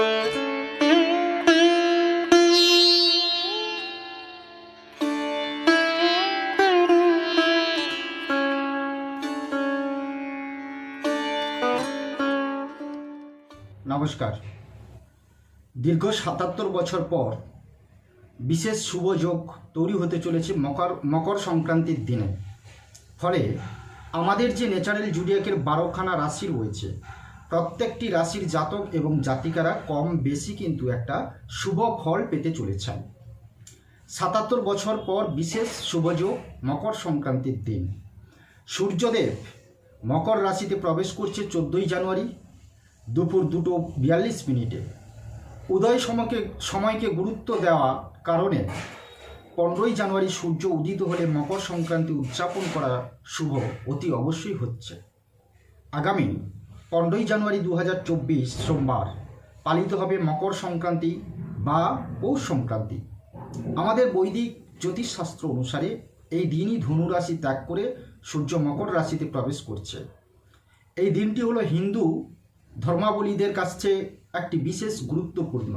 নমস্কার। দীর্ঘ সাতাত্তর বছর পর বিশেষ শুভ যোগ তৈরি হতে চলেছে মকর মকর সংক্রান্তির দিনে। ফলে আমাদের যে ন্যাচারাল জুডিয়াকের বারোখানা রাশি রয়েছে প্রত্যেকটি রাশির জাতক এবং জাতিকারা কম বেশি কিন্তু একটা শুভ ফল পেতে চলেছেন। সাতাত্তর বছর পর বিশেষ শুভযোগ মকর সংক্রান্তির দিন। সূর্যদেব মকর রাশিতে প্রবেশ করছে চোদ্দোই জানুয়ারি দুপুর দুটো বিয়াল্লিশ মিনিটে। উদয় সময়কে সময়কে গুরুত্ব দেওয়া কারণে পনেরোই জানুয়ারি সূর্য উদিত হলে মকর সংক্রান্তি উদযাপন করা শুভ অতি অবশ্যই হচ্ছে। আগামী পনেরোই জানুয়ারি দু হাজার চব্বিশ সোমবার পালিত হবে মকর সংক্রান্তি বা পৌষ সংক্রান্তি। আমাদের বৈদিক জ্যোতিষশাস্ত্র অনুসারে এই দিনই ধনু রাশি ত্যাগ করে সূর্য মকর রাশিতে প্রবেশ করছে। এই দিনটি হলো হিন্দু ধর্মাবলীদের কাছে একটি বিশেষ গুরুত্বপূর্ণ।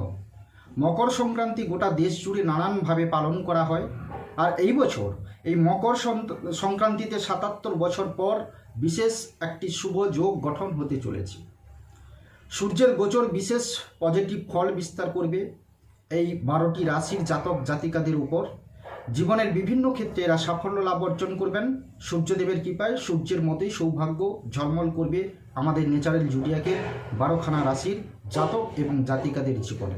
মকর সংক্রান্তি গোটা দেশ জুড়ে নানানভাবে পালন করা হয়। আর এই বছর, এই মকর সংক্রান্তিতে সাতাত্তর বছর পর বিশেষ একটি শুভ যোগ গঠন হতে চলেছে। সূর্যের গোচর বিশেষ পজিটিভ ফল বিস্তার করবে এই বারোটি রাশির জাতক জাতিকাদের উপর। জীবনের বিভিন্ন ক্ষেত্রে এরা সাফল্য লাভ অর্জন করবেন। সূর্যদেবের কৃপায় সূর্যের মতোই সৌভাগ্য ঝলমল করবে আমাদের ন্যাচারাল জুডিয়াকে বারোখানা রাশির জাতক এবং জাতিকাদের জীবনে।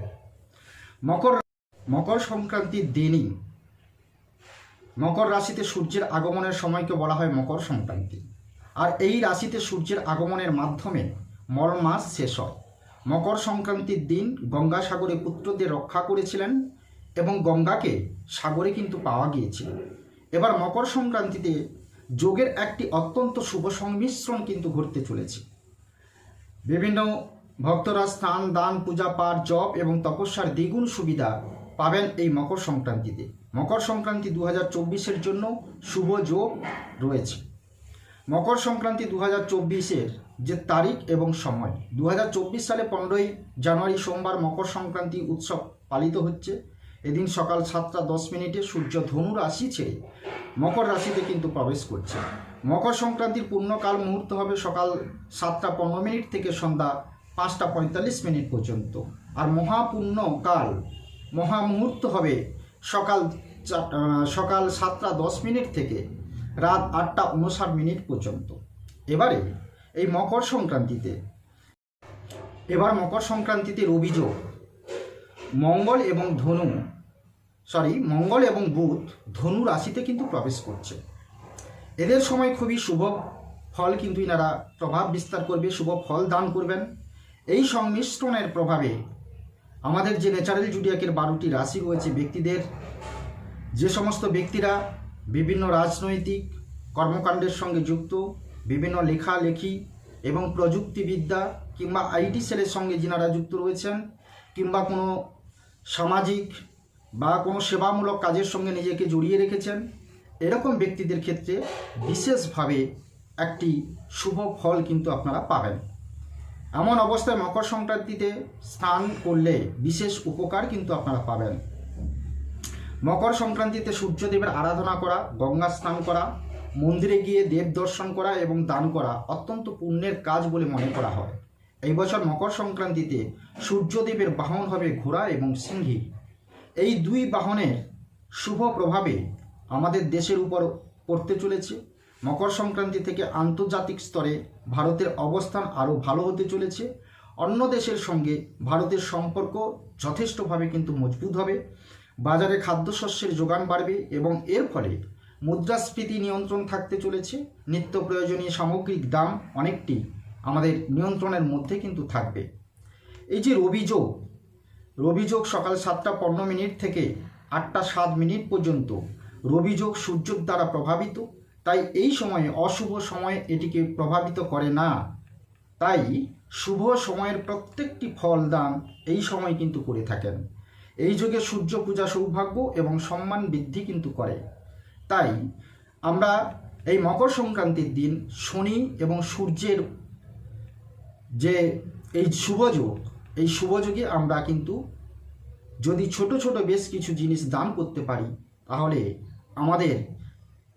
মকর মকর সংক্রান্তির দিনই মকর রাশিতে সূর্যের আগমনের সময়কে বলা হয় মকর সংক্রান্তি। আর এই রাশিতে সূর্যের আগমনের মাধ্যমে মর মাস শেষ হয়। মকর সংক্রান্তির দিন গঙ্গাসাগরে পুত্রদের রক্ষা করেছিলেন এবং গঙ্গাকে সাগরে কিন্তু পাওয়া গিয়েছিল। এবার মকর সংক্রান্তিতে যোগের একটি অত্যন্ত শুভ সংমিশ্রণ কিন্তু ঘটতে চলেছে। বিভিন্ন ভক্তরা স্নান, দান, পূজা, পাঠ, জপ এবং তপস্যার দ্বিগুণ সুবিধা পাবেন এই মকর সংক্রান্তিতে। মকর সংক্রান্তি দু হাজার চব্বিশের জন্য শুভ যোগ রয়েছে। মকর সংক্রান্তি দু হাজার চব্বিশের যে তারিখ এবং সময় দু হাজার চব্বিশ সালে পনেরোই জানুয়ারি সোমবার মকর সংক্রান্তি উৎসব পালিত হচ্ছে। এদিন সকাল সাতটা দশ মিনিটে সূর্য ধনু রাশি ছেড়ে মকর রাশিতে কিন্তু প্রবেশ করছে। মকর সংক্রান্তির পূর্ণকাল মুহূর্ত হবে সকাল সাতটা পনেরো মিনিট থেকে সন্ধ্যা পাঁচটা পঁয়তাল্লিশ মিনিট পর্যন্ত। আর মহাপূর্ণকাল, মহামুহূর্ত হবে সকাল সকাল সাতটা দশ মিনিট থেকে রাত আটটা উনষাট মিনিট পর্যন্ত। এবারে এই মকর সংক্রান্তিতে, এবার মকর সংক্রান্তিতে অভিযোগ, মঙ্গল এবং ধনু সরি মঙ্গল এবং বুধ ধনু রাশিতে কিন্তু প্রবেশ করছে। এদের সময় খুবই শুভ ফল কিন্তু এনারা প্রভাব বিস্তার করবে, শুভ ফল দান করবেন। এই সংমিশ্রণের প্রভাবে আমাদের যে ন্যাচারাল জুডিয়াকের বারোটি রাশি রয়েছে ব্যক্তিদের, যে সমস্ত ব্যক্তিরা বিভিন্ন রাজনৈতিক কর্মকাণ্ডের সঙ্গে যুক্ত, বিভিন্ন লেখালেখি এবং প্রযুক্তিবিদ্যা কিংবা আইটি সেলের সঙ্গে যিনারা যুক্ত রয়েছেন কিংবা কোনো সামাজিক বা কোনো সেবামূলক কাজের সঙ্গে নিজেকে জড়িয়ে রেখেছেন, এরকম ব্যক্তিদের ক্ষেত্রে বিশেষভাবে একটি শুভ ফল কিন্তু আপনারা পাবেন। এমন অবস্থায় মকর সংক্রান্তিতে স্নান করলে বিশেষ উপকার কিন্তু আপনারা পাবেন। মকর সংক্রান্তিতে সূর্যদেবের আরাধনা করা, গঙ্গা স্নান করা, মন্দিরে গিয়ে দেব দর্শন করা এবং দান করা অত্যন্ত পুণ্যের কাজ বলে মনে করা হয়। এই বছর মকর সংক্রান্তিতে সূর্যদেবের বাহন হবে ঘোড়া এবং সিংহী। এই দুই বাহনের শুভ প্রভাবে আমাদের দেশের উপর পড়তে চলেছে। মকর সংক্রান্তি থেকে আন্তর্জাতিক স্তরে ভারতের অবস্থান আরও ভালো হতে চলেছে। অন্য দেশের সঙ্গে ভারতের সম্পর্ক যথেষ্টভাবে কিন্তু মজবুত হবে। বাজারে খাদ্যশস্যের যোগান বাড়বে এবং এর ফলে মুদ্রাস্ফীতি নিয়ন্ত্রণ থাকতে চলেছে। নিত্য প্রয়োজনীয় সামগ্রিক দাম অনেকটি আমাদের নিয়ন্ত্রণের মধ্যে কিন্তু থাকবে। এই যে রবিযোগ রবিযোগ সকাল সাতটা পনেরো মিনিট থেকে আটটা সাত মিনিট পর্যন্ত রবিযোগ সূর্যের দ্বারা প্রভাবিত। তাই এই সময়ে অশুভ সময় এটিকে প্রভাবিত করে না। তাই শুভ সময়ের প্রত্যেকটি ফল দান এই সময় কিন্তু করে থাকেন। এই যুগে সূর্য পূজা সৌভাগ্য এবং সম্মান বৃদ্ধি কিন্তু করে। তাই আমরা এই মকর সংক্রান্তির দিন শনি এবং সূর্যের যে এই শুভযোগ এই শুভযোগে আমরা কিন্তু যদি ছোট ছোট বেশ কিছু জিনিস দান করতে পারি, তাহলে আমাদের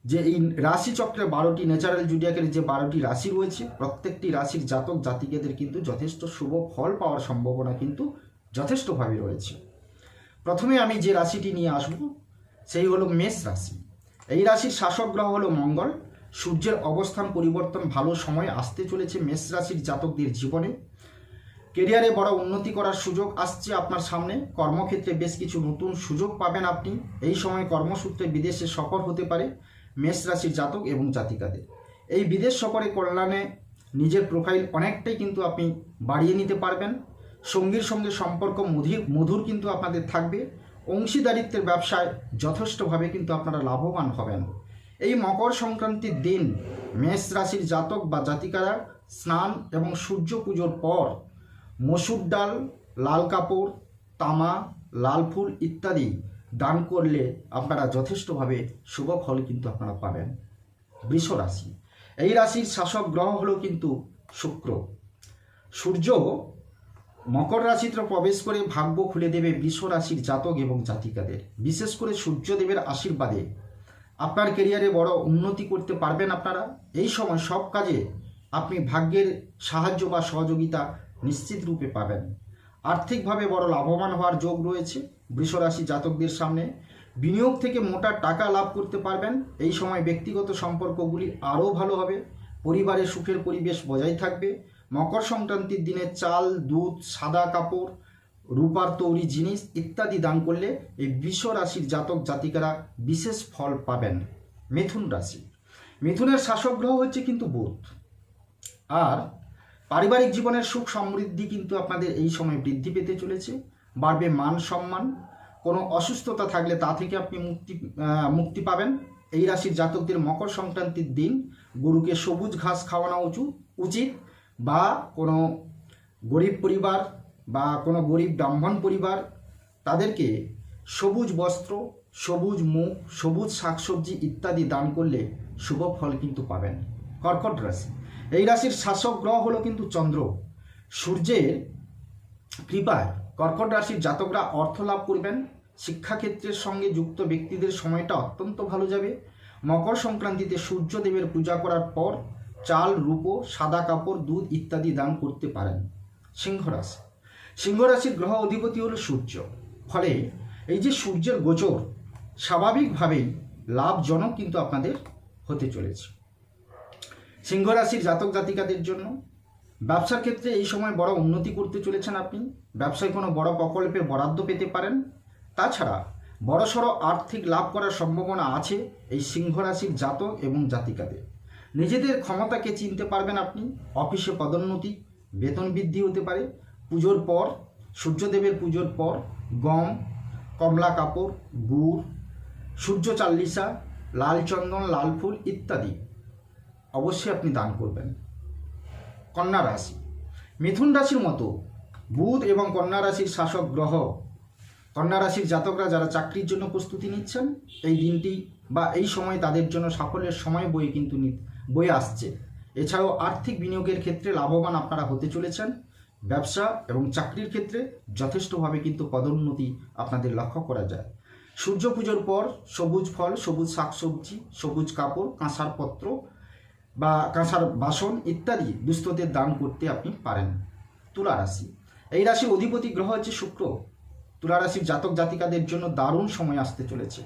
যে এই রাশিচক্রে বারোটি ন্যাচারাল জুডিয়াকের যে বারোটি রাশি রয়েছে, প্রত্যেকটি রাশির জাতক জাতিকেদের কিন্তু যথেষ্ট শুভ ফল পাওয়ার সম্ভাবনা কিন্তু যথেষ্টভাবে রয়েছে। প্রথমে আমি যে রাশিটি নিয়ে আসব, সেই হলো মেষ রাশি। এই রাশির শাসক গ্রহ হলো মঙ্গল। সূর্যের অবস্থান পরিবর্তন ভালো সময় আসতে চলেছে মেষ রাশির জাতকদের জীবনে। কেরিয়ারে বড় উন্নতি করার সুযোগ আসছে আপনার সামনে। কর্মক্ষেত্রে বেশ কিছু নতুন সুযোগ পাবেন আপনি। এই সময় কর্মসূত্রে বিদেশে সফর হতে পারে। মেষ রাশির জাতক এবং জাতিকাদের। এই বিদেশ সফরে কল্যাণে নিজের প্রোফাইল অনেকটাই কিন্তু আপনি বাড়িয়ে নিতে পারবেন। সঙ্গীর সঙ্গে সম্পর্ক মধুর মধুর কিন্তু আপনাদের থাকবে। অংশীদারিত্বের ব্যবসায় যথেষ্টভাবে কিন্তু আপনারা লাভবান হবেন। এই মকর সংক্রান্তির দিন মেষ রাশির জাতক বা জাতিকারা স্নান এবং সূর্য পুজোর পর মসুর ডাল, লাল কাপড়, তামা, লাল ফুল ইত্যাদি দান করলে আপনারা যথেষ্টভাবে শুভ ফল কিন্তু আপনারা পাবেন। বৃষ রাশি। এই রাশির শাসক গ্রহ হলো কিন্তু শুক্র। সূর্য মকর রাশিতে প্রবেশ করে ভাগ্য খুলে দেবে বৃষ রাশির জাতক এবং জাতিকাদের। বিশেষ করে সূর্যদেবের আশীর্বাদে আপনার কেরিয়ারে বড় উন্নতি করতে পারবেন আপনারা। এই সময় সব কাজে আপনি ভাগ্যের সাহায্য বা সহযোগিতা নিশ্চিত রূপে পাবেন। আর্থিকভাবে বড় লাভবান হওয়ার যোগ রয়েছে। বৃষরাশি জাতকদের সামনে বিনিয়োগ থেকে মোটা টাকা লাভ করতে পারবেন। এই সময় ব্যক্তিগত সম্পর্কগুলি আরও ভালো হবে। পরিবারে সুখের পরিবেশ বজায় থাকবে। মকর সংক্রান্তির দিনে চাল, দুধ, সাদা কাপড়, রূপার তৈরি জিনিস ইত্যাদি দান করলে এই বৃষ রাশির জাতক জাতিকারা বিশেষ ফল পাবেন। মিথুন রাশি। মিথুনের শাসক গ্রহ হচ্ছে কিন্তু বুধ। আর পারিবারিক জীবনের সুখ সমৃদ্ধি কিন্তু আপনাদের এই সময় বৃদ্ধি পেতে চলেছে। বাড়বে মান সম্মান। কোনো অসুস্থতা থাকলে তা থেকে আপনি মুক্তি মুক্তি পাবেন। এই রাশির জাতকদের মকর সংক্রান্তির দিন গরুকে সবুজ ঘাস খাওয়ানো উঁচু, উচিত বা কোনো গরিব পরিবার বা কোনো গরিব ব্রাহ্মণ পরিবার তাদেরকে সবুজ বস্ত্র, সবুজ মুখ, সবুজ শাকসবজি ইত্যাদি দান করলে শুভ ফল কিন্তু পাবেন। কর্কট রাশি। এই রাশির শাসক গ্রহ হলো কিন্তু চন্দ্র। সূর্যের কৃপায় কর্কট রাশির জাতকরা অর্থ লাভ করবেন। শিক্ষাক্ষেত্রের সঙ্গে যুক্ত ব্যক্তিদের সময়টা অত্যন্ত ভালো যাবে। মকর সংক্রান্তিতে সূর্যদেবের পূজা করার পর চাল, রূপো, সাদা কাপড়, দুধ ইত্যাদি দান করতে পারেন সিংহ রাশি। সিংহ রাশির গ্রহ অধিপতি হলো সূর্য। ফলে এই যে সূর্যের গোচর, স্বাভাবিকভাবেই লাভজনক কিন্তু আপনাদের হতে চলেছে। সিংহ রাশির জাতক জাতিকাদের জন্য। ব্যবসার ক্ষেত্রে এই সময় বড় উন্নতি করতে চলেছেন আপনি। ব্যবসায় কোনো বড় প্রকল্পে বরাদ্দ পেতে পারেন। তাছাড়া বড়সড় আর্থিক লাভ করার সম্ভাবনা আছে এই সিংহ রাশির জাতক এবং জাতিকাদের। নিজেদের ক্ষমতাকে চিনতে পারবেন আপনি। অফিসে পদোন্নতি, বেতন বৃদ্ধি হতে পারে। পুজোর পর, সূর্যদেবের পুজোর পর, গম, কমলা কাপড়, গুড়, সূর্য চাল্লিশা, লাল চন্দন, লাল ফুল ইত্যাদি। অবশ্যই আপনি দান করবেন। কন্যা রাশি। মিথুন রাশির মতো বুধ এবং কন্যা রাশির শাসক গ্রহ, কন্যা রাশির জাতকরা যারা চাকরির জন্য প্রস্তুতি নিচ্ছেন, এই দিনটি বা এই সময় তাদের জন্য সাফল্যের সময় বই কিন্তু বয়ে আসছে। এছাড়াও আর্থিক বিনিয়োগের ক্ষেত্রে লাভবান আপনারা হতে চলেছেন। ব্যবসা এবং চাকরির ক্ষেত্রে যথেষ্টভাবে কিন্তু পদোন্নতি আপনাদের লক্ষ্য করা যায়। সূর্য পুজোর পর সবুজ ফল, সবুজ শাকসবজি, সবুজ কাপড়, কাঁসার পত্র বা কাঁসার বাসন ইত্যাদি দুস্থদের দান করতে আপনি পারেন। তুলা রাশি। এই রাশির অধিপতি গ্রহ হচ্ছে শুক্র। তুলা রাশির জাতক জাতিকাদের জন্য দারুণ সময় আসতে চলেছে।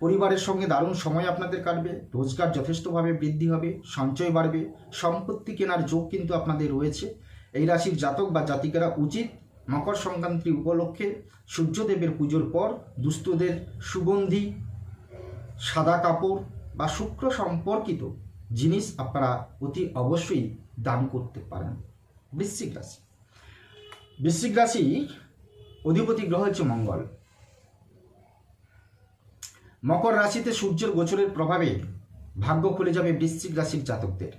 পরিবারের সঙ্গে দারুণ সময় আপনাদের কাটবে, রোজগার যথেষ্টভাবে বৃদ্ধি হবে, সঞ্চয় বাড়বে, সম্পত্তি কেনার যোগ কিন্তু আপনাদের রয়েছে। এই রাশির জাতক বা জাতিকারা উচিত মকর সংক্রান্তি উপলক্ষে সূর্যদেবের পুজোর পর দুস্থদের সুগন্ধি, সাদা কাপড় বা শুক্র সম্পর্কিত জিনিস আপনারা অতি অবশ্যই দান করতে পারেন। বৃশ্চিক রাশি। বৃশ্চিক রাশি অধিপতি গ্রহ হচ্ছে মঙ্গল। মকর রাশিতে সূর্যের গোচরের প্রভাবে ভাগ্য খুলে যাবে বৃশ্চিক রাশির জাতকদের।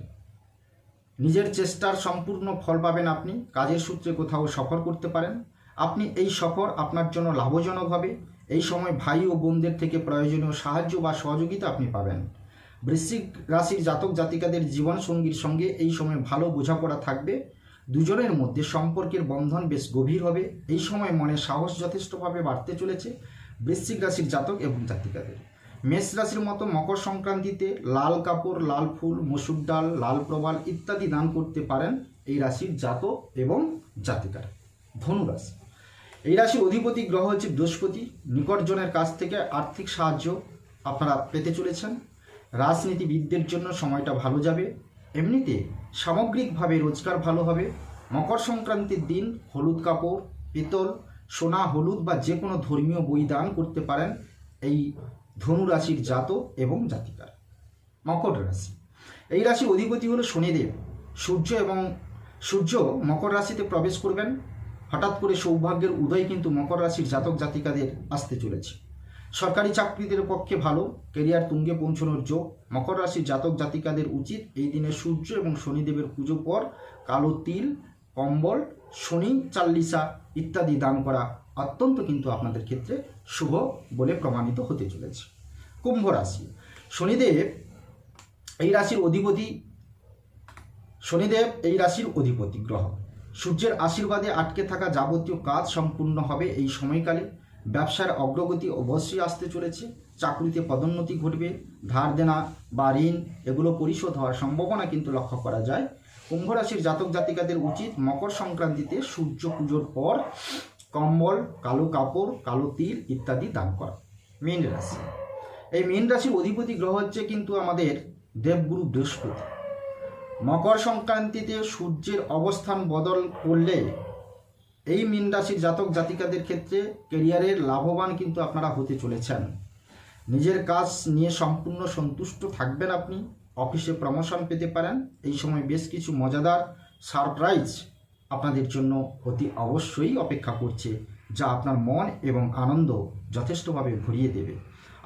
নিজের চেষ্টার সম্পূর্ণ ফল পাবেন আপনি, কাজের সূত্রে কোথাও সফর করতে পারেন। আপনি এই সফর আপনার জন্য লাভজনক হবে। এই সময় ভাই ও বোনদের থেকে প্রয়োজনীয় সাহায্য বা সহযোগিতা আপনি পাবেন। বৃশ্চিক রাশির জাতক জাতিকাদের জীবন সঙ্গীর সঙ্গে এই সময় ভালো বোঝাপড়া থাকবে। দুজনের মধ্যে সম্পর্কের বন্ধন বেশ গভীর হবে। এই সময় মনে সাহস যথেষ্টভাবে বাড়তে চলেছে বৃশ্চিক রাশির জাতক এবং জাতিকাদের। মেষ রাশির মতো মকর সংক্রান্তিতে লাল কাপড়, লাল ফুল, মসুর ডাল, লাল প্রবাল ইত্যাদি দান করতে পারেন এই রাশির জাতক এবং জাতিকার। ধনু রাশি এই রাশির অধিপতি গ্রহ হচ্ছে বৃহস্পতি। নিকটজনের কাছ থেকে আর্থিক সাহায্য আপনারা পেতে চলেছেন। রাজনীতিবিদদের জন্য সময়টা ভালো যাবে। এমনিতে সামগ্রিকভাবে রোজগার ভালো হবে। মকর সংক্রান্তির দিন হলুদ কাপড়, পিতল, সোনা, হলুদ বা যে কোনো ধর্মীয় বই দান করতে পারেন এই ধনু রাশির জাতক এবং জাতিকার। মকর রাশি। এই রাশির অধিপতি হলো শনিদেব। সূর্য এবং সূর্য মকর রাশিতে প্রবেশ করবেন। হঠাৎ করে সৌভাগ্যের উদয় কিন্তু মকর রাশির জাতক জাতিকাদের আসতে চলেছে। সরকারি চাকরিদের পক্ষে ভালো, কেরিয়ার তুঙ্গে পৌঁছানোর যোগ, মকর রাশির জাতক জাতিকাদের উচিত। এই দিনে সূর্য এবং শনিদেবের পুজো পর কালো তিল, কম্বল, শনি, চাল্লিশা ইত্যাদি দান করা অত্যন্ত কিন্তু আপনাদের ক্ষেত্রে শুভ বলে প্রমাণিত হতে চলেছে। কুম্ভ রাশি, শনিদেব এই রাশির অধিপতি, শনিদেব এই রাশির অধিপতি গ্রহ। সূর্যের আশীর্বাদে আটকে থাকা যাবতীয় কাজ সম্পূর্ণ হবে এই সময়কালে। ব্যবসার অগ্রগতি অবশ্যই আসতে চলেছে, চাকরিতে পদোন্নতি ঘটবে, ধার দেনা বা ঋণ এগুলো পরিশোধ হওয়ার সম্ভাবনা কিন্তু লক্ষ্য করা যায়। কুম্ভ রাশির জাতক জাতিকাদের উচিত মকর সংক্রান্তিতে সূর্য পুজোর পর কম্বল, কালো কাপড়, কালো তিল ইত্যাদি দান করা, মীন রাশি। এই মীন রাশির অধিপতি গ্রহ হচ্ছে কিন্তু আমাদের দেবগুরু বৃহস্পতি। মকর সংক্রান্তিতে সূর্যের অবস্থান বদল করলে এই মীন রাশির জাতক জাতিকাদের ক্ষেত্রে কেরিয়ারের লাভবান কিন্তু আপনারা হতে চলেছেন। নিজের কাজ নিয়ে সম্পূর্ণ সন্তুষ্ট থাকবেন আপনি, অফিসে প্রমোশন পেতে পারেন, এই সময় বেশ কিছু মজাদার সারপ্রাইজ আপনাদের জন্য অতি অবশ্যই অপেক্ষা করছে, যা আপনার মন এবং আনন্দ যথেষ্টভাবে ভরিয়ে দেবে।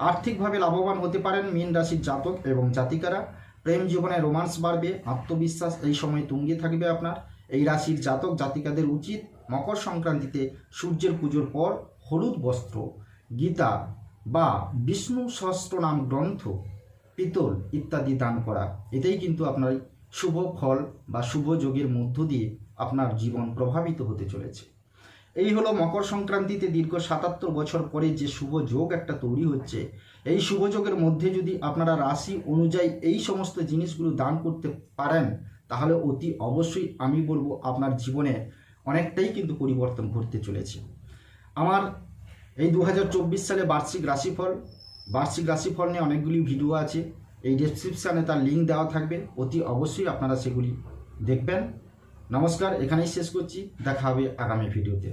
আর্থিকভাবে লাভবান হতে পারেন মীন রাশির জাতক এবং জাতিকারা, প্রেম জীবনে রোমান্স বাড়বে, আত্মবিশ্বাস এই সময় তুঙ্গে থাকবে আপনার। এই রাশির জাতক জাতিকাদের উচিত মকর সংক্রান্তিতে সূর্যের পুজোর পর হলুদ বস্ত্র, গীতা বা বিষ্ণু সহস্রনাম গ্রন্থ, পিতল ইত্যাদি দান করা। এতেই কিন্তু আপনার শুভ ফল বা শুভ যোগের মধ্য দিয়ে আপনার জীবন প্রভাবিত হতে চলেছে। এই হলো মকর সংক্রান্তিতে দীর্ঘ সাতাত্তর বছর পরে যে শুভ যোগ একটা তৈরি হচ্ছে, এই শুভ যোগের মধ্যে যদি আপনারা রাশি অনুযায়ী এই সমস্ত জিনিসগুলো দান করতে পারেন, তাহলে অতি অবশ্যই আমি বলব আপনার জীবনে অনেকটাই কিন্তু পরিবর্তন ঘটতে চলেছে। আমার এই দু হাজার চব্বিশ সালে বার্ষিক রাশিফল বার্ষিক রাশিফল নিয়ে অনেকগুলি ভিডিও আছে। এই ডেসক্রিপশানে তার লিঙ্ক দেওয়া থাকবে। অতি অবশ্যই আপনারা সেগুলি দেখবেন। নমস্কার, এখানেই শেষ করছি। দেখা হবে আগামী ভিডিওতে।